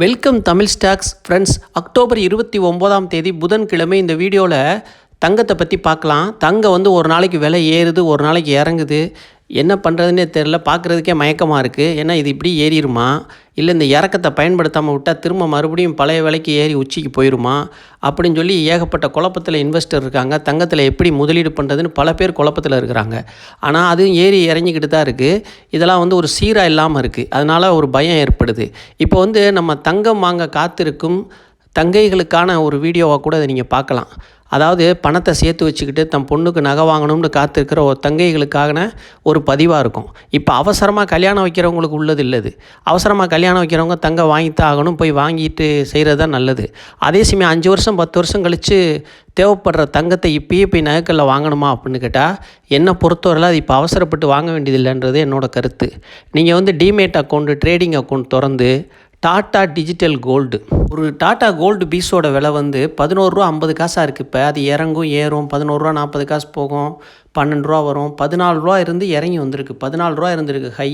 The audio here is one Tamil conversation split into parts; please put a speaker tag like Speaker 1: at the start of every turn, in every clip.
Speaker 1: Welcome Tamil stocks friends October இருபத்தி ஒம்போதாம் தேதி புதன்கிழமை இந்த வீடியோவில் தங்கத்தை பற்றி பார்க்கலாம். தங்கம் வந்து ஒரு நாளைக்கு விலை ஏறுது ஒரு நாளைக்கு இறங்குது. என்ன பண்ணுறதுனே தெரில பார்க்குறதுக்கே மயக்கமாக இருக்குது ஏன்னா இது இப்படி ஏறிடுமா இல்லை இந்த இறக்கத்தை பயன்படுத்தாமல் விட்டால் திரும்ப மறுபடியும் பழைய விலைக்கு ஏறி உச்சிக்கு போயிடுமா அப்படின்னு சொல்லி ஏகப்பட்ட குழப்பத்தில் இன்வெஸ்டர் இருக்காங்க. தங்கத்தில் எப்படி முதலீடு பண்ணுறதுன்னு பல பேர் குழப்பத்தில் இருக்கிறாங்க. ஆனால் அதுவும் ஏறி இறங்கிக்கிட்டு தான் இருக்குது இதெல்லாம் வந்து ஒரு சீராக இல்லாமல் இருக்குது அதனால் ஒரு பயம் ஏற்படுது. இப்போ வந்து நம்ம தங்கம் வாங்க காத்திருக்கும் தங்கைகளுக்கான ஒரு வீடியோவாக கூட அதை நீங்கள் பார்க்கலாம். அதாவது பணத்தை சேர்த்து வச்சுக்கிட்டு தன் பொண்ணுக்கு நகை வாங்கணும்னு காத்திருக்கிற ஒரு தங்கைகளுக்கான ஒரு பதிவாக இருக்கும். இப்போ அவசரமாக கல்யாணம் வைக்கிறவங்களுக்கு உள்ளது இல்லது. அவசரமாக கல்யாணம் வைக்கிறவங்க தங்கை வாங்கித்தான் ஆகணும் போய் வாங்கிட்டு செய்கிறது தான் நல்லது. அதே சமயம் அஞ்சு வருஷம் பத்து வருஷம் கழித்து தேவைப்படுற தங்கத்தை இப்பயே போய் நகைக்கல்ல வாங்கணுமா அப்படின்னு கேட்டால் என்னை பொறுத்தவரையில் அது இப்போ அவசரப்பட்டு வாங்க வேண்டியதில்லைன்றது என்னோடய கருத்து. நீங்கள் வந்து டிமேட் அக்கௌண்ட்டு ட்ரேடிங் அக்கௌண்ட் திறந்து டாட்டா டிஜிட்டல் கோல்டு. ஒரு டாட்டா கோல்டு பீஸோட விலை வந்து பதினோருவா ஐம்பது காசாக இருக்குது இப்போ அது இறங்கும் ஏறும். பதினோருவா நாற்பது காசு போகும். பன்னெண்டு ரூபா வரும். பதினாலு ரூபா இருந்து இறங்கி வந்திருக்கு. பதினாலு ரூபா இருந்திருக்கு ஹை.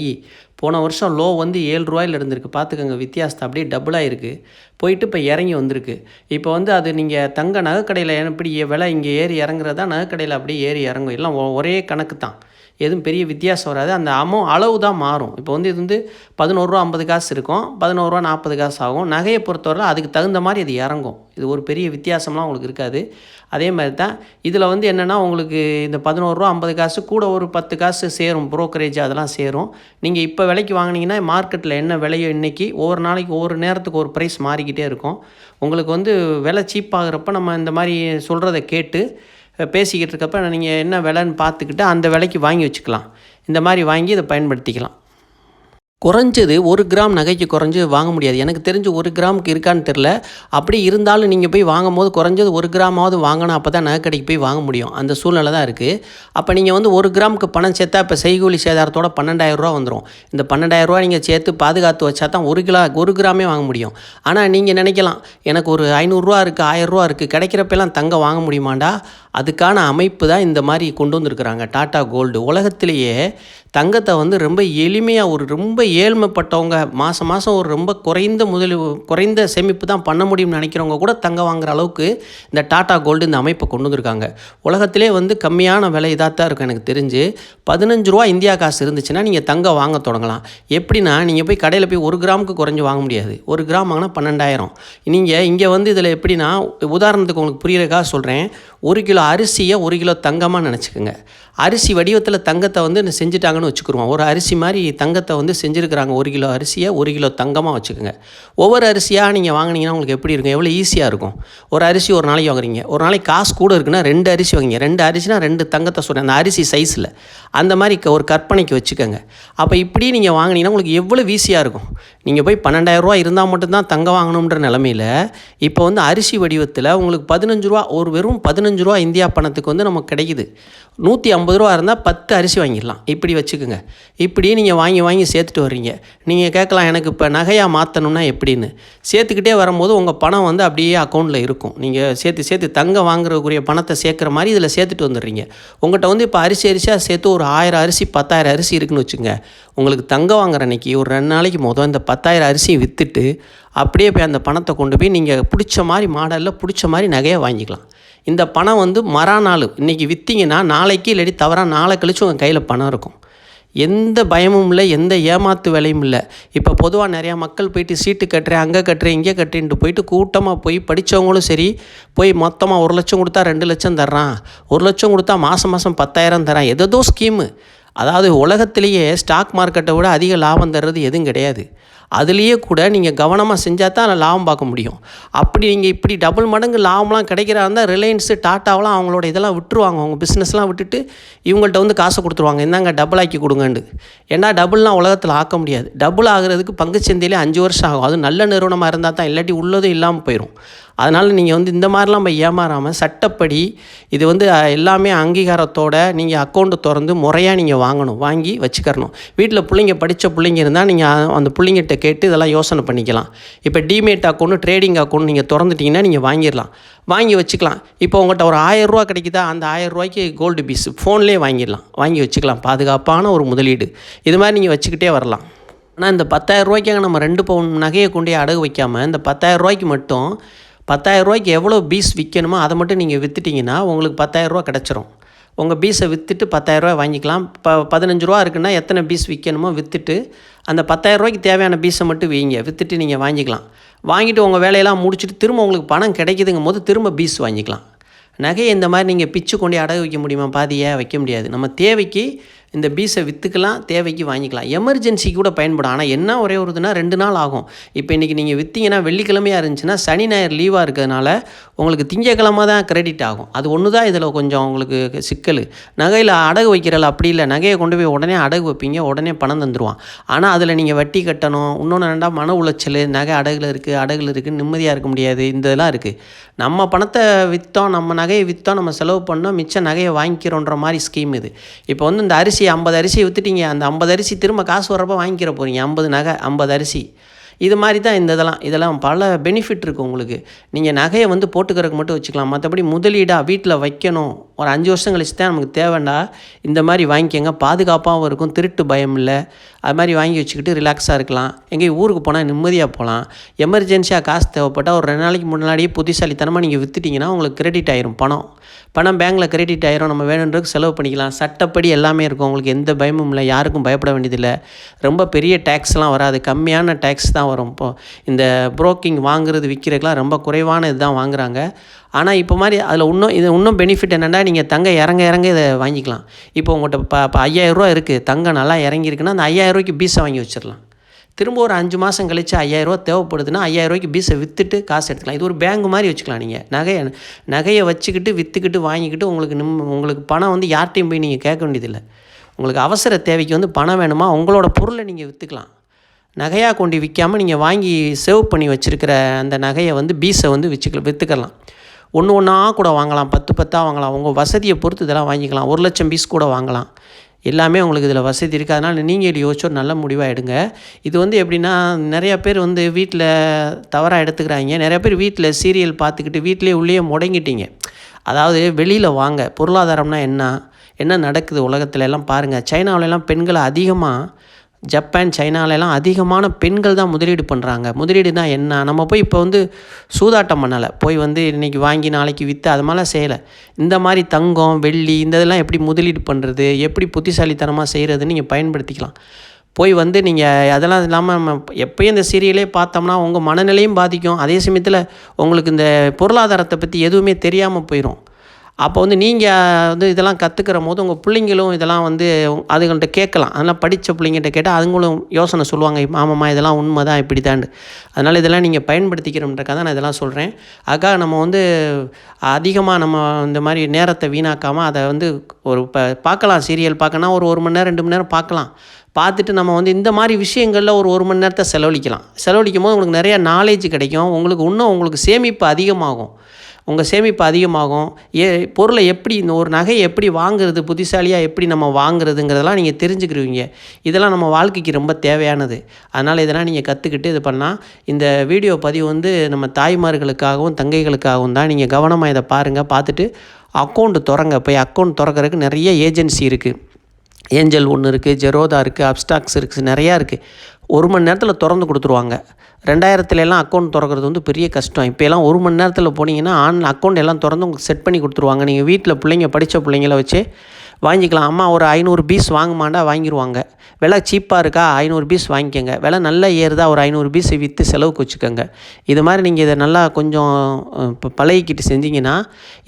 Speaker 1: போன வருஷம் லோ வந்து ஏழு ரூபாயில் இருந்திருக்கு. பார்த்துக்கோங்க வித்தியாசத்தை. அப்படியே டபுளாக இருக்குது போயிட்டு இப்போ இறங்கி வந்திருக்கு. இப்போ வந்து அது நீங்கள் தங்க நகைக்கடையில் எப்படி விலை இங்கே ஏறி இறங்குறதா நகைக்கடையில் அப்படியே ஏறி இறங்கும். எல்லாம் ஒரே கணக்கு தான் எதுவும் பெரிய வித்தியாசம் வராது. அந்த அமௌ அளவு தான் மாறும். இப்போ வந்து இது வந்து பதினோருவா ஐம்பது காசு இருக்கும். பதினோருவா நாற்பது காசு ஆகும். நகையை பொறுத்தவரை அதுக்கு தகுந்த மாதிரி அது இறங்கும். இது ஒரு பெரிய வித்தியாசம்லாம் உங்களுக்கு இருக்காது. அதே மாதிரி தான் இதில் வந்து என்னென்னா உங்களுக்கு இந்த பதினோருவா ஐம்பது காசு கூட ஒரு பத்து காசு சேரும். புரோக்கரேஜ் அதெல்லாம் சேரும். நீங்கள் இப்போ விலைக்கு வாங்குனீங்கன்னா மார்க்கெட்டில் என்ன விலையோ இன்றைக்கி ஒவ்வொரு நாளைக்கு ஒவ்வொரு நேரத்துக்கு ஒரு ப்ரைஸ் மாறிக்கிட்டே இருக்கும். உங்களுக்கு வந்து விலை சீப்பாகிறப்ப நம்ம இந்த மாதிரி சொல்கிறத கேட்டு பேசிக்கிட்டு இருக்கப்ப நீங்கள் என்ன விலைன்னு பார்த்துக்கிட்டு அந்த விலைக்கு வாங்கி வச்சுக்கலாம். இந்த மாதிரி வாங்கி இதை பயன்படுத்திக்கலாம். குறைஞ்சது ஒரு கிராம் நகைக்கு குறைஞ்சு வாங்க முடியாது. எனக்கு தெரிஞ்சு ஒரு கிராமுக்கு இருக்கான்னு தெரில அப்படி இருந்தாலும் நீங்கள் போய் வாங்கும்போது குறைஞ்சது ஒரு கிராமாவது வாங்கணும் அப்போ தான் நகை கடைக்கு போய் வாங்க முடியும். அந்த சூழ்நிலை தான் இருக்குது அப்போ நீங்கள் வந்து ஒரு கிராமுக்கு பணம் சேர்த்தா இப்போ செய்கூலி சேதாரத்தோட பன்னெண்டாயிரரூவா வந்துடும் இந்த பன்னெண்டாயிரரூவா நீங்கள் சேர்த்து பாதுகாத்து வச்சா தான் ஒரு கிலோ ஒரு கிராமே வாங்க முடியும். ஆனால் நீங்கள் நினைக்கலாம் எனக்கு ஒரு ஐநூறுரூவா இருக்குது ஆயிரரூவா இருக்குது கிடைக்கிறப்பெல்லாம் தங்கம் வாங்க முடியுமாண்டா? அதுக்கான அமைப்பு தான் இந்த மாதிரி கொண்டு வந்திருக்கிறாங்க. டாட்டா கோல்டு. உலகத்திலேயே தங்கத்தை வந்து ரொம்ப எளிமையாக ஒரு ரொம்ப ஏழ்மைப்பட்டவங்க மாதம் மாதம் ஒரு ரொம்ப குறைந்த முதலீ குறைந்த சேமிப்பு தான் பண்ண முடியும்னு நினைக்கிறவங்க கூட தங்கம் வாங்குற அளவுக்கு இந்த டாட்டா கோல்டு இந்த அமைப்பை கொண்டு வந்திருக்காங்க. உலகத்திலே வந்து கம்மியான விலை இதாக தான் இருக்கும் எனக்கு தெரிஞ்சு. பதினஞ்சு ரூபா இந்தியா காசு இருந்துச்சுன்னா நீங்கள் தங்கம் வாங்க தொடங்கலாம். எப்படின்னா நீங்கள் போய் கடையில் போய் ஒரு கிராமுக்கு குறைஞ்சி வாங்க முடியாது. ஒரு கிராம் வாங்கினா பன்னெண்டாயிரம். நீங்கள் இங்கே வந்து இதில் எப்படின்னா உதாரணத்துக்கு உங்களுக்கு புரியுறதுக்காக சொல்கிறேன் ஒரு கிலோ அரிசியை ஒரு கிலோ தங்கமாக நினச்சிக்கோங்க. அரிசி வடிவத்தில் தங்கத்தை வந்து செஞ்சுட்டாங்கன்னு வச்சுக்கிருவோம். ஒரு அரிசி மாதிரி தங்கத்தை வந்து செஞ்சுருக்கிறாங்க. ஒரு கிலோ அரிசியை ஒரு கிலோ தங்கமாக வச்சுக்கோங்க. ஒவ்வொரு அரிசியாக நீங்கள் வாங்குனீங்கன்னா உங்களுக்கு எப்படி இருக்கும்? எவ்வளோ ஈஸியாக இருக்கும்? ஒரு அரிசி ஒரு நாளைக்கு வாங்குறீங்க. ஒரு நாளைக்கு காசு கூட இருக்குன்னா ரெண்டு அரிசி வாங்கிங்க ரெண்டு அரிசினா ரெண்டு தங்கத்தை சொல்கிறேன் அந்த அரிசி சைஸில் அந்த மாதிரி க- ஒரு கற்பனைக்கு வச்சுக்கோங்க. அப்போ இப்படி நீங்கள் வாங்கினீங்கன்னா உங்களுக்கு எவ்வளோ ஈஸியாக இருக்கும்? நீங்கள் போய் பன்னெண்டாயிரரூவா இருந்தால் மட்டும்தான் தங்கம் வாங்கணுன்ற நிலமையில இப்போ வந்து அரிசி வடிவத்தில் உங்களுக்கு பதினஞ்சு ரூபா ஒரு வெறும் பதினஞ்சு ரூபா இந்தியா பணத்துக்கு வந்து நமக்கு கிடைக்குது. நூற்றி ஐம்பது ரூபா இருந்தால் பத்து அரிசி வாங்கிடலாம். இப்படி வச்சுக்கோங்க. இப்படி நீங்கள் வாங்கி வாங்கி சேர்த்துட்டு வர்றீங்க. நீங்கள் கேட்கலாம் எனக்கு இப்போ நகையாக மாற்றணும்னா எப்படின்னு? சேர்த்துக்கிட்டே வரும்போது உங்கள் பணம் வந்து அப்படியே அக்கௌண்ட்டில் இருக்கும். நீங்கள் சேர்த்து சேர்த்து தங்கம் வாங்குறதுக்குரிய பணத்தை சேர்க்குற மாதிரி இதில் சேர்த்துட்டு வந்துடுறீங்க. உங்கள்கிட்ட வந்து இப்போ அரிசி அரிசியாக சேர்த்து ஒரு ஆயிரம் அரிசி பத்தாயிரம் அரிசி இருக்குன்னு வச்சுங்க. உங்களுக்கு தங்கம் வாங்குற அன்னைக்கு ஒரு ரெண்டு நாளைக்கு மொதல் இந்த பத்தாயிரம் அரிசியை விற்றுட்டு அப்படியே போய் அந்த பணத்தை கொண்டு போய் நீங்கள் பிடிச்ச மாதிரி மாடலில் பிடிச்ச மாதிரி நகையை வாங்கிக்கலாம். இந்த பணம் வந்து மறா நாள். இன்றைக்கி விற்றீங்கன்னா நாளைக்கு இல்லாட்டி தவறாக நாளை கழிச்சு உங்கள் கையில் பணம் இருக்கும். எந்த பயமும் இல்லை எந்த ஏமாத்து வேலையும் இல்லை. இப்போ பொதுவாக நிறையா மக்கள் போயிட்டு சீட்டு கட்டுறேன் அங்கே கட்டுறேன் இங்கே கட்டுறேன்ட்டு போயிட்டு கூட்டமாக போய் படித்தவங்களும் சரி போய் மொத்தமாக ஒரு லட்சம் கொடுத்தா ரெண்டு லட்சம் தர்றான். ஒரு லட்சம் கொடுத்தா மாதம் மாதம் பத்தாயிரம் தரான் எதோ ஸ்கீமு அதாவது உலகத்திலேயே ஸ்டாக் மார்க்கெட்டை விட அதிக லாபம் தர்றது எதுவும் கிடையாது. அதுலேயே கூட நீங்கள் கவனமாக செஞ்சால் தான் அதில் லாபம் பார்க்க முடியும். அப்படி நீங்கள் இப்படி டபுள் மடங்கு லாபம்லாம் கிடைக்கிறா இருந்தால் ரிலையன்ஸு டாட்டாவெலாம் அவங்களோட இதெல்லாம் விட்டுருவாங்க. அவங்க பிஸ்னஸ்லாம் விட்டுட்டு இவங்கள்ட்ட வந்து காசை கொடுத்துருவாங்க. இந்தாங்க டபுள் ஆக்கி கொடுங்கண்டு. ஏன்னா டபுள்லாம் உலகத்தில் ஆக்க முடியாது. டபுள் ஆகிறதுக்கு பங்குச்சந்தையிலே அஞ்சு வருஷம் ஆகும். அது நல்ல நிறுவனமாக இருந்தால் தான் இல்லாட்டி உள்ளதும் இல்லாமல் போயிடும் அதனால் நீங்கள் வந்து இந்த மாதிரிலாம் போய் ஏமாறாமல் சட்டப்படி இது வந்து எல்லாமே அங்கீகாரத்தோட நீங்கள் அக்கௌண்ட்டு திறந்து முறையாக நீங்கள் வாங்கணும் வாங்கி வச்சுக்கறணும். வீட்டில் பிள்ளைங்க படித்த பிள்ளைங்க இருந்தால் நீங்கள் அந்த பிள்ளைங்கிட்ட கேட்டு இதெல்லாம் யோசனை பண்ணிக்கலாம். இப்போ டிமேட் அக்கௌண்ட் ட்ரேடிங் அக்கௌண்ட் நீங்கள் திறந்துட்டிங்கன்னா நீங்கள் வாங்கிடலாம். வாங்கி வச்சுக்கலாம். இப்போ உங்கள்கிட்ட ஒரு ஆயிரம் ரூபா கிடைக்குதா? அந்த ஆயிரம் ரூபாய்க்கு கோல்டு பீஸ் ஃபோன்லேயே வாங்கிடலாம். வாங்கி வச்சுக்கலாம். பாதுகாப்பான ஒரு முதலீடு. இது மாதிரி நீங்கள் வச்சுக்கிட்டே வரலாம். ஆனால் இந்த பத்தாயிரம் ரூபாய்க்காக நம்ம ரெண்டு பவுன் நகையை கொண்டு அடகு வைக்காமல் இந்த பத்தாயிரம் ரூபாய்க்கு மட்டும் பத்தாயிரம் ரூபாய்க்கு எவ்வளோ பீஸ் விற்கணுமோ அதை மட்டும் நீங்கள் விற்றுட்டிங்கன்னா உங்களுக்கு பத்தாயிரம் ரூபா கிடச்சிரும். உங்கள் பீஸை விற்றுட்டு பத்தாயிரரூவா வாங்கிக்கலாம். இப்போ பதினஞ்சு ரூபா இருக்குன்னா எத்தனை பீஸ் விற்கணுமோ விற்றுட்டு அந்த பத்தாயிரம் ரூபாய்க்கு தேவையான பீஸை மட்டும் வீங்க. விற்றுட்டு நீங்கள் வாங்கிக்கலாம். வாங்கிட்டு உங்கள் வேலையெல்லாம் முடிச்சுட்டு திரும்ப உங்களுக்கு பணம் கிடைக்குதுங்கும் போது திரும்ப பீஸ் வாங்கிக்கலாம். நகையை இந்த மாதிரி நீங்கள் பிச்சு கொண்டு அடகு வைக்க முடியுமா? பாதியை வைக்க முடியாது. நம்ம தேவைக்கு இந்த பீஸை விற்றுக்கலாம் தேவைக்கு வாங்கிக்கலாம். எமர்ஜென்சி கூட பயன்படும். ஆனால் என்ன ஒரே ஒரு ரெண்டு நாள் ஆகும். இப்போ இன்றைக்கி நீங்கள் விற்றீங்கன்னா வெள்ளிக்கிழமையாக இருந்துச்சுன்னா சனி ஞாயிறு லீவாக இருக்கிறதுனால உங்களுக்கு திங்கக்கிழமை தான் கிரெடிட் ஆகும். அது ஒன்று தான் இதில் கொஞ்சம் உங்களுக்கு சிக்கல். நகையில் அடகு வைக்கிறல அப்படி இல்லை. நகையை கொண்டு போய் உடனே அடகு வைப்பீங்க உடனே பணம் தந்துடுவான் ஆனால் அதில் நீங்கள் வட்டி கட்டணும். இன்னொன்று ரெண்டா மன உளைச்சல் நகை அடகுல இருக்குது அடகுல இருக்குது நிம்மதியாக இருக்க முடியாது. இந்த இதெல்லாம் இருக்குது நம்ம பணத்தை விற்றோம் நம்ம நகையை விற்றோம் நம்ம செலவு பண்ணோம் மிச்ச நகையை வாங்கிக்கிறோன்ற மாதிரி ஸ்கீம் இது. இப்போ வந்து இந்த அரிசி ஐம்பது அரிசி விற்றுட்டீங்க அந்த ஐம்பது அரிசி திரும்ப காசு வர்றப்ப வாங்கிக்கிற போகிறீங்க ஐம்பது நகை ஐம்பது அரிசி. இது மாதிரி தான் இந்த இதெல்லாம் இதெல்லாம் பல பெனிஃபிட் இருக்குது உங்களுக்கு. நீங்கள் நகையை வந்து போட்டுக்கிறதுக்கு மட்டும் வச்சுக்கலாம். மற்றபடி முதலீடாக வீட்டில் வைக்கணும். ஒரு அஞ்சு வருஷம் கழிச்சு தான் நமக்கு தேவைண்டா இந்த மாதிரி வாங்கிக்கோங்க. பாதுகாப்பாகவும் இருக்கும். திருட்டு பயம் இல்லை. அது மாதிரி வாங்கி வச்சுக்கிட்டு ரிலாக்ஸாக இருக்கலாம். எங்கேயும் ஊருக்கு போனால் நிம்மதியாக போகலாம் எமர்ஜென்சியாக காசு தேவைப்பட்டால் ஒரு ரெண்டு நாளைக்கு முன்னாடியே புத்திசாலித்தனமாக நீங்கள் விற்றுட்டிங்கன்னா உங்களுக்கு கிரெடிட் ஆயிரும் பணம். பணம் பேங்க்கில் கிரெடிட் ஆயிரும். நம்ம வேணுன்றதுக்கு செலவு பண்ணிக்கலாம். சட்டப்படி எல்லாமே இருக்கும். உங்களுக்கு எந்த பயமும் இல்லை. யாருக்கும் பயப்பட வேண்டியதில்லை. ரொம்ப பெரிய டேக்ஸ்லாம் வராது. கம்மியான டேக்ஸ் தான் வரும். இப்போ இந்த புரோக்கிங் வாங்குறது விற்கிறதுக்கெலாம் ரொம்ப குறைவான இதுதான் வாங்குறாங்க. ஆனால் இப்போ மாதிரி அதில் இன்னும் இது இன்னும் பெனிஃபிட் என்னென்னா நீங்கள் தங்க இறங்க இறங்க இதை வாங்கிக்கலாம். இப்போ உங்கள்கிட்ட இப்போ இப்போ ஐயாயிரரூவா இருக்குது தங்கம் நல்லா இறங்கியிருக்குன்னா அந்த ஐயாயிரரூவாய்க்கு பீஸை வாங்கி வச்சிடலாம். திரும்ப ஒரு அஞ்சு மாதம் கழித்து ஐயாயிரரூவா தேவைப்படுதுன்னா ஐயாயிரரூவாய்க்கு பீஸை விற்றுட்டு காசு எடுத்துக்கலாம். இது ஒரு பேங்க் மாதிரி வச்சுக்கலாம் நீங்கள் நகையை நகையை வச்சுக்கிட்டு விற்றுக்கிட்டு வாங்கிக்கிட்டு உங்களுக்கு நிம் உங்களுக்கு பணம் வந்து யார்ட்டையும் போய் நீங்கள் கேட்க வேண்டியதில்லை. உங்களுக்கு அவசர தேவைக்கு வந்து பணம் வேணுமா உங்களோட பொருளை நீங்கள் விற்றுக்கலாம் நகையாக கொண்டு விற்காமல் நீங்கள் வாங்கி சேவ் பண்ணி வச்சுருக்கிற அந்த நகையை வந்து பீஸை வந்து விற்றுக்க விற்றுக்கலாம் ஒன்று ஒன்றா கூட வாங்கலாம் பத்து பத்தாக வாங்கலாம் உங்கள் வசதியை பொறுத்து இதெல்லாம் வாங்கிக்கலாம். ஒரு லட்சம் பீஸ் கூட வாங்கலாம். எல்லாமே உங்களுக்கு இதில் வசதி இருக்குது அதனால் நீங்கள் இது யோசிச்சு நல்ல முடிவாக எடுங்க இது வந்து எப்படின்னா நிறையா பேர் வந்து வீட்டில் தவறாக எடுத்துக்கிறாங்க. நிறையா பேர் வீட்டில் சீரியல் பார்த்துக்கிட்டு வீட்டிலே உள்ளே முடங்கிட்டீங்க. அதாவது வெளியில் வாங்க. பொருளாதாரம்னா என்ன? என்ன நடக்குது உலகத்துல எல்லாம் பாருங்கள் சைனாவிலலாம் பெண்களை அதிகமாக ஜப்பான் சைனாலெலாம் அதிகமான பெண்கள் தான் முதலீடு பண்ணுறாங்க முதலீடு தான் என்ன? நம்ம போய் இப்போ வந்து சூதாட்டம் பண்ணலை. போய் வந்து இன்றைக்கி வாங்கி நாளைக்கு விற்று அது மாதிரிலாம் செய்யலை. இந்த மாதிரி தங்கம் வெள்ளி இந்த இதெல்லாம் எப்படி முதலீடு பண்ணுறது எப்படி புத்திசாலித்தனமாக செய்கிறதுன்னு நீங்கள் பயன்படுத்திக்கலாம். போய் வந்து நீங்கள் அதெல்லாம் இல்லாமல் நம்ம எப்போயும் இந்த சீரியலே பார்த்தோம்னா உங்கள் மனநிலையும் பாதிக்கும். அதே சமயத்தில் உங்களுக்கு இந்த பொருளாதாரத்தை பற்றி எதுவுமே தெரியாமல் போயிடும் அப்போ வந்து நீங்கள் வந்து இதெல்லாம் கற்றுக்கிற போது உங்கள் பிள்ளைங்களும் இதெல்லாம் வந்து அதுங்கள்ட்ட கேட்கலாம். அதெல்லாம் படித்த பிள்ளைங்கிட்ட கேட்டால் அதுங்களும் யோசனை சொல்லுவாங்க ஆமாம்மா இதெல்லாம் உண்மை தான் இப்படி தாண்டு அதனால் இதெல்லாம் நீங்கள் பயன்படுத்திக்கிறோன்றக்காக தான் நான் இதெல்லாம் சொல்கிறேன் அதுக்காக நம்ம வந்து அதிகமாக நம்ம இந்த மாதிரி நேரத்தை வீணாக்காமல் அதை வந்து ஒரு இப்போ பார்க்கலாம் சீரியல் பார்க்கணும் ஒரு ஒரு மணி நேரம் ரெண்டு மணி நேரம் பார்க்கலாம். பார்த்துட்டு நம்ம வந்து இந்த மாதிரி விஷயங்களில் ஒரு ஒரு மணி நேரத்தை செலவழிக்கலாம். செலவழிக்கும் போது உங்களுக்கு நிறையா நாலேஜ் கிடைக்கும். உங்களுக்கு இன்னும் உங்களுக்கு சேமிப்பு அதிகமாகும். உங்கள் சேமிப்பு அதிகமாகும். ஏ பொருளை எப்படி இந்த ஒரு நகையை எப்படி வாங்குறது புத்திசாலியாக எப்படி நம்ம வாங்குறதுங்கிறதெல்லாம் நீங்கள் தெரிஞ்சுக்கிருவீங்க. இதெல்லாம் நம்ம வாழ்க்கைக்கு ரொம்ப தேவையானது. அதனால் இதெல்லாம் நீங்கள் கற்றுக்கிட்டு இது பண்ணால் இந்த வீடியோ பதிவு வந்து நம்ம தாய்மார்களுக்காகவும் தங்கைகளுக்காகவும் தான் நீங்கள் கவனமாக இதை பாருங்கள் பார்த்துட்டு அக்கௌண்ட் திறங்க. போய் அக்கௌண்ட் திறக்கறதுக்கு நிறைய ஏஜென்சி இருக்குது ஏஞ்சல் ஒன்று இருக்குது ஜெரோதா இருக்குது அப்ஸ்டாக்ஸ் இருக்குது நிறையா இருக்குது ஒரு மணி நேரத்தில் திறந்து கொடுத்துருவாங்க. ரெண்டாயிரத்துலலாம் அக்கௌண்ட் திறக்கிறது வந்து பெரிய கஷ்டம். இப்போலாம் ஒரு மணி நேரத்தில் போனீங்கன்னா ஆன் அக்கௌண்ட் எல்லாம் திறந்து உங்களுக்கு செட் பண்ணி கொடுத்துருவாங்க. நீங்கள் வீட்டில் பிள்ளைங்க படித்த பிள்ளைங்கள வச்சு வாங்கிக்கலாம். அம்மா ஒரு ஐநூறு பீஸ் வாங்குமாண்டா வாங்கிடுவாங்க விலை சீப்பாக இருக்கா? ஐநூறு பீஸ் வாங்கிக்கோங்க. விலை நல்லா ஏறுதா? ஒரு ஐநூறு பீஸ் விற்று செலவுக்கு வச்சுக்கோங்க. இது மாதிரி நீங்கள் இதை நல்லா கொஞ்சம் இப்போ பழகிக்கிட்டு செஞ்சீங்கன்னா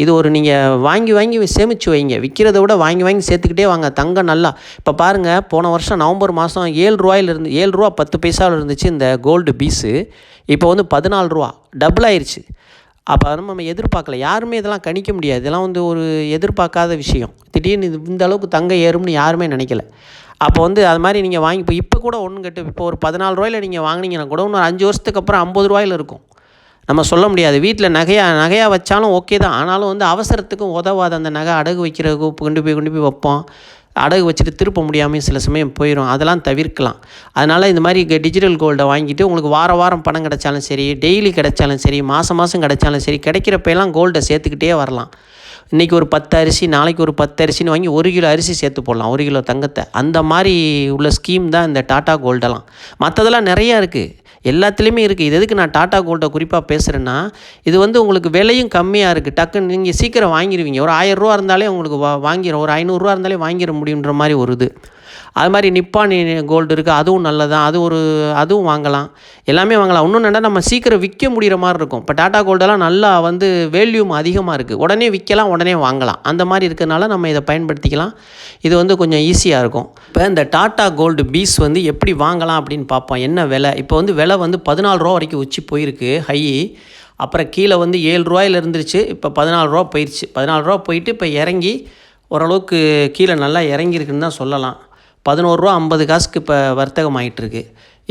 Speaker 1: இது ஒரு நீங்கள் வாங்கி வாங்கி சேமித்து வைங்க. விற்கிறத விட வாங்கி வாங்கி சேர்த்துக்கிட்டே வாங்க. தங்கம் நல்லா. இப்போ பாருங்கள் போன வருஷம் நவம்பர் மாதம் ஏழு ரூபாயிலிருந்து ஏழு ரூபா பத்து பைசாவில் இருந்துச்சு இந்த கோல்டு பீஸு. இப்போ வந்து பதினாலு ரூபா டபுள் ஆயிடுச்சு அப்போ அதை நம்ம எதிர்பார்க்கல. யாருமே இதெல்லாம் கணிக்க முடியாது. இதெல்லாம் வந்து ஒரு எதிர்பார்க்காத விஷயம். திடீர்னு இது இந்த அளவுக்கு தங்க ஏறும்னு யாருமே நினைக்கல. அப்போ வந்து அது மாதிரி நீங்கள் வாங்கி இப்போ இப்போ கூட ஒன்று கட்டு இப்போ ஒரு பதினாலு ரூபாயில் நீங்கள் வாங்கினீங்கன்னா கூட இன்னும் அஞ்சு வருஷத்துக்கு அப்புறம் ஐம்பது ரூபாயில் இருக்கும். நம்ம சொல்ல முடியாது. வீட்டில் நகையாக நகையாக வச்சாலும் ஓகே தான். ஆனாலும் வந்து அவசரத்துக்கும் உதவாத. அந்த நகை அடகு வைக்கிறதுக்கு கொண்டு போய் கொண்டு போய் வைப்போம். அடகு வச்சுட்டு திருப்ப முடியாமல் சில சமயம் போயிடும் அதெல்லாம் தவிர்க்கலாம். அதனால் இந்த மாதிரி டிஜிட்டல் கோல்டை வாங்கிட்டு உங்களுக்கு வார வாரம் பணம் கிடைச்சாலும் சரி டெய்லி கிடைச்சாலும் சரி மாதம் மாதம் கிடைச்சாலும் சரி கிடைக்கிறப்பெல்லாம் கோல்டை சேர்த்துக்கிட்டே வரலாம். இன்றைக்கி ஒரு பத்து அரிசி நாளைக்கு ஒரு பத்து அரிசின்னு வாங்கி ஒரு கிலோ அரிசி சேர்த்து போடலாம். ஒரு கிலோ தங்கத்தை. அந்த மாதிரி உள்ள ஸ்கீம் தான் இந்த டாட்டா கோல்டெல்லாம் மற்றதெல்லாம் நிறையா இருக்குது எல்லாத்துலேயுமே இருக்குது இது எதுக்கு நான் டாட்டா கோல்டை குறிப்பாக பேசுகிறேன்னா இது வந்து உங்களுக்கு விலையும் கம்மியாக இருக்குது டக்குன்னு நீங்கள் சீக்கிரம் வாங்கிடுவீங்க ஒரு ஆயிரரூவா இருந்தாலே உங்களுக்கு வா வாங்கிடும் ஒரு ஐநூறுரூவா இருந்தாலே வாங்கிட முடியுன்ற மாதிரி ஒரு இது. அது மாதிரி நிப்பான் கோல்டு இருக்குது அதுவும் நல்லதான் அது ஒரு அதுவும் வாங்கலாம். எல்லாமே வாங்கலாம். இன்னும் என்னென்னா நம்ம சீக்கிரம் விற்க முடிகிற மாதிரி இருக்கும். இப்போ டாட்டா கோல்டெல்லாம் நல்லா வந்து வேல்யூம் அதிகமாக இருக்குது உடனே விற்கலாம் உடனே வாங்கலாம். அந்த மாதிரி இருக்கிறனால நம்ம இதை பயன்படுத்திக்கலாம். இது வந்து கொஞ்சம் ஈஸியாக இருக்கும். இப்போ இந்த டாட்டா கோல்டு பீஸ் வந்து எப்படி வாங்கலாம் அப்படின்னு பார்ப்போம். என்ன விலை? இப்போ வந்து விலை வந்து பதினாலு ரூபா வரைக்கும் உச்சி போயிருக்கு ஹை அப்புறம் கீழே வந்து ஏழு ரூபாயில் இருந்துருச்சு. இப்போ பதினாலு ரூபா போயிடுச்சு பதினாலு ரூபா போயிட்டு இப்போ இறங்கி ஓரளவுக்கு கீழே நல்லா இறங்கியிருக்குன்னு தான் சொல்லலாம். பதினோருவா ஐம்பது காசுக்கு இப்போ வர்த்தகம் ஆகிட்டுருக்கு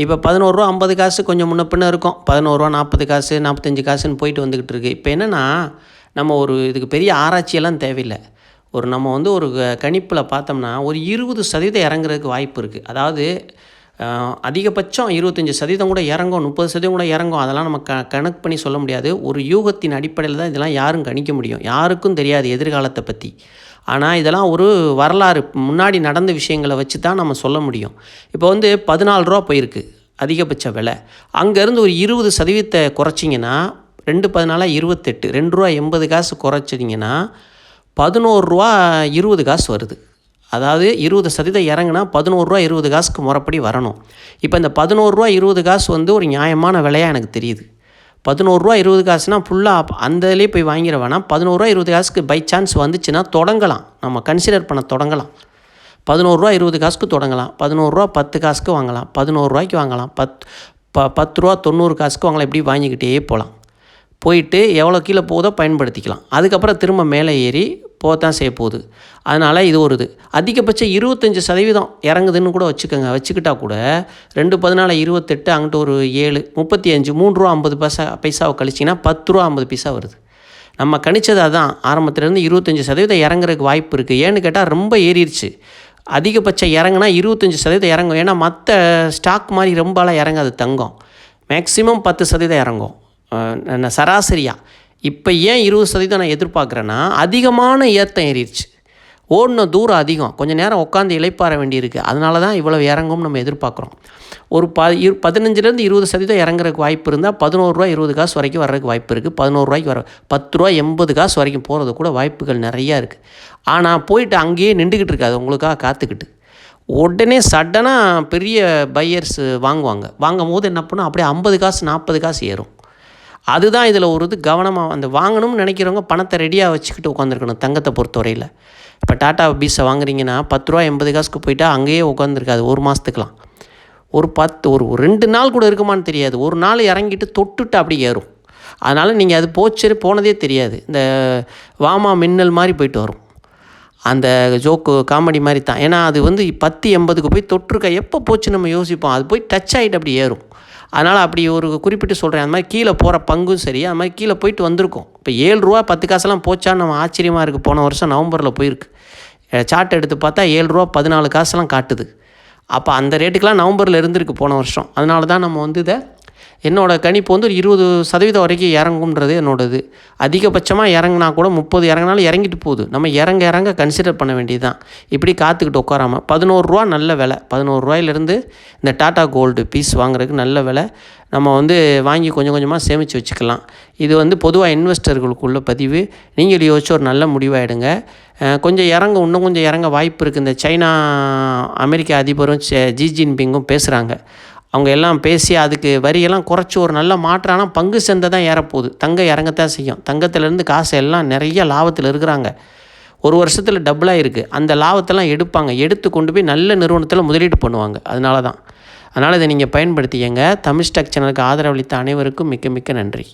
Speaker 1: இப்போ பதினோருவா ஐம்பது காசு கொஞ்சம் முன்ன பின்ன இருக்கும். பதினோருவா நாற்பது காசு நாற்பத்தஞ்சு காசுன்னு போயிட்டு வந்துக்கிட்டு இருக்கு இப்போ என்னென்னா நம்ம ஒரு இதுக்கு பெரிய ஆராய்ச்சியெல்லாம் தேவையில்லை. ஒரு நம்ம வந்து ஒரு கணிப்பில் பார்த்தோம்னா ஒரு இருபது சதவீதம் இறங்குறதுக்கு வாய்ப்பு இருக்குது அதாவது அதிகபட்சம் இருபத்தஞ்சி சதவீதம் கூட இறங்கும் முப்பது சதவீதம் கூட இறங்கும். அதெல்லாம் நம்ம க கணக்கு பண்ணி சொல்ல முடியாது. ஒரு யூகத்தின் அடிப்படையில் தான் இதெல்லாம் யாரும் கணிக்க முடியும். யாருக்கும் தெரியாது எதிர்காலத்தை பற்றி ஆனால் இதெல்லாம் ஒரு வரலாறு முன்னாடி நடந்த விஷயங்களை வச்சு தான் நம்ம சொல்ல முடியும். இப்போ வந்து பதினாலு ரூபா போயிருக்கு அதிகபட்ச விலை. அங்கேருந்து ஒரு இருபது சதவீதத்தை குறைச்சிங்கன்னா ரெண்டு பதினாலாக இருபத்தெட்டு ரெண்டு ரூபா எண்பது காசு குறைச்சிட்டிங்கன்னா ரூபா இருபது காசு வருது. அதாவது இருபது சதவீதம் இறங்குனா பதினோருவா இருபது காசுக்கு முறைப்படி வரணும். இப்போ இந்த பதினோருவா இருபது காசு வந்து ஒரு நியாயமான விலையாக எனக்கு தெரியுது. பதினோருவா இருபது காசுனா ஃபுல்லாக அந்த அந்தலேயே போய் வாங்கிட வேணாம். பதினோருவா இருபது காசுக்கு பை சான்ஸ் வந்துச்சுன்னா தொடங்கலாம். நம்ம கன்சிடர் பண்ண தொடங்கலாம். பதினோருவா இருபது காசுக்கு தொடங்கலாம். பதினோருவா பத்து காசுக்கு வாங்கலாம். பதினோருவாய்க்கு வாங்கலாம். பத் ப பத்து ரூபா தொண்ணூறு காசுக்கு வாங்கலாம் இப்படி வாங்கிக்கிட்டே போகலாம் போயிட்டு எவ்வளோ கீழே போகுதோ பயன்படுத்திக்கலாம். அதுக்கப்புறம் திரும்ப மேலே ஏறி போகத்தான் செய்ய போகுது. அதனால் இது ஒரு இது. அதிகபட்சம் இருபத்தஞ்சி சதவீதம் இறங்குதுன்னு கூட வச்சுக்கோங்க. வச்சுக்கிட்டா கூட ரெண்டு பதினாலு இருபத்தெட்டு அங்கிட்ட ஒரு ஏழு முப்பத்தி அஞ்சு மூணு ரூபா ஐம்பது பைசா பைசாவை கழிச்சிங்கன்னா பத்து ரூபா ஐம்பது பைசா வருது. நம்ம கணிச்சது அதான். ஆரம்பத்துலேருந்து இருபத்தஞ்சி சதவீதம் இறங்குறதுக்கு வாய்ப்பு இருக்குது ஏன்னு கேட்டால் ரொம்ப ஏறிடுச்சு அதிகபட்சம் இறங்குனா இருபத்தஞ்சி சதவீதம் இறங்கும். ஏன்னா மற்ற ஸ்டாக் மாதிரி ரொம்பலாம் இறங்காது தங்கம். மேக்ஸிமம் பத்து சதவீதம் இறங்கும். சராசரியாக இப்போ ஏன் இருபது சதவீதம் நான் எதிர்பார்க்குறேன்னா அதிகமான ஏற்றம் ஏறிடுச்சு. ஓடின தூரம் அதிகம். கொஞ்சம் நேரம் உட்காந்து இழைப்பார வேண்டியிருக்கு. அதனால தான் இவ்வளோ இறங்கும் நம்ம எதிர்பார்க்குறோம். ஒரு ப இரு பதினஞ்சுலேருந்து இருபது சதவீதம் இறங்குறதுக்கு வாய்ப்பு இருந்தால் பதினோருவா இருபது காசு வரைக்கும் வர்றதுக்கு வாய்ப்பு இருக்குது பதினோருவாய்க்கு வர பத்து ரூபா எண்பது காசு வரைக்கும் போகிறது கூட வாய்ப்புகள் நிறையா இருக்குது ஆனால் போயிட்டு அங்கேயே நின்றுக்கிட்டு இருக்காது. உங்களுக்காக காத்துக்கிட்டு. உடனே சடனாக பெரிய பையர்ஸ் வாங்குவாங்க. வாங்கும் போது என்ன பண்ணும்? அப்படியே ஐம்பது காசு நாற்பது காசு ஏறும். அதுதான் இதில் ஒரு இது கவனமாக அந்த வாங்கணும்னு நினைக்கிறவங்க பணத்தை ரெடியாக வச்சுக்கிட்டு உட்காந்துருக்கணும் தங்கத்தை பொறுத்தவரையில். இப்போ டாட்டா பீஸை வாங்குறீங்கன்னா பத்து ரூபா எண்பது காசுக்கு போயிட்டா அங்கேயே உட்காந்துருக்காது ஒரு மாதத்துக்குலாம் ஒரு பத்து ஒரு ரெண்டு நாள் கூட இருக்குமான்னு தெரியாது. ஒரு நாள் இறங்கிட்டு தொட்டுட்டு அப்படி ஏறும். அதனால் நீங்கள் அது போச்சு போனதே தெரியாது. இந்த வாமா மின்னல் மாதிரி போயிட்டு வரும். அந்த ஜோக்கு காமெடி மாதிரி தான். ஏன்னா அது வந்து பத்து எண்பதுக்கு போய் தொற்றுக்க எப்போ போச்சு நம்ம யோசிப்போம். அது போய் டச் ஆகிட்டு அப்படி ஏறும். அதனால் அப்படி ஒரு குறிப்பிட்டு சொல்கிறேன் அந்த மாதிரி கீழே போகிற பங்கும் சரி அது மாதிரி கீழே போயிட்டு வந்திருக்கும். இப்போ ஏழு ரூபா பத்து காசெல்லாம் போச்சான்னு நம்ம ஆச்சரியமாக இருக்குது போன வருஷம் நவம்பரில் போயிருக்கு. சார்ட் எடுத்து பார்த்தா ஏழு ரூபா பதினாலு காசெல்லாம் காட்டுது. அப்போ அந்த ரேட்டுக்கெலாம் நவம்பரில் இருந்திருக்கு போன வருஷம். அதனால தான் நம்ம வந்து இதை என்னோடய கணிப்பு வந்து ஒரு இருபது சதவீதம் வரைக்கும் இறங்கும்ன்றது என்னோடது. அதிகபட்சமாக இறங்கினா கூட முப்பது இறங்கினாலும் இறங்கிட்டு போகுது. நம்ம இறங்க இறங்க கன்சிடர் பண்ண வேண்டியது தான் இப்படி காத்துக்கிட்டு உட்காராமல் பதினோருவா நல்ல விலை. பதினோருவாயிலேருந்து இந்த டாட்டா கோல்டு பீஸ் வாங்குறதுக்கு நல்ல விலை. நம்ம வந்து வாங்கி கொஞ்சம் கொஞ்சமாக சேமித்து வச்சுக்கலாம். இது வந்து பொதுவாக இன்வெஸ்டர்களுக்குள்ள பதிவு. நீங்கள் யோசிச்சு ஒரு நல்ல முடிவாயிடுங்க. கொஞ்சம் இறங்க இன்னும் கொஞ்சம் இறங்க வாய்ப்பு இருக்குது இந்த சைனா அமெரிக்க அதிபரும் ஜி ஜின்பிங்கும் பேசுகிறாங்க அவங்க எல்லாம் பேசி அதுக்கு வரியெல்லாம் குறைச்சி ஒரு நல்ல மாற்றம் ஆனால் பங்கு சந்தை தான் ஏறப்போகுது. தங்கம் இறங்கத்தான் செய்யும். தங்கத்திலேருந்து காசு எல்லாம் நிறைய லாபத்தில் இருக்கிறாங்க. ஒரு வருஷத்தில் டபுளாக இருக்குது அந்த லாபத்தெல்லாம் எடுப்பாங்க. எடுத்து கொண்டு போய் நல்ல நிறுவனத்தில் முதலீடு பண்ணுவாங்க. அதனால தான் அதனால் இதை நீங்கள் பயன்படுத்தியங்க தமிழ் ஸ்டாக் சேனலுக்கு ஆதரவளித்த அனைவருக்கும் மிக்க மிக்க நன்றி.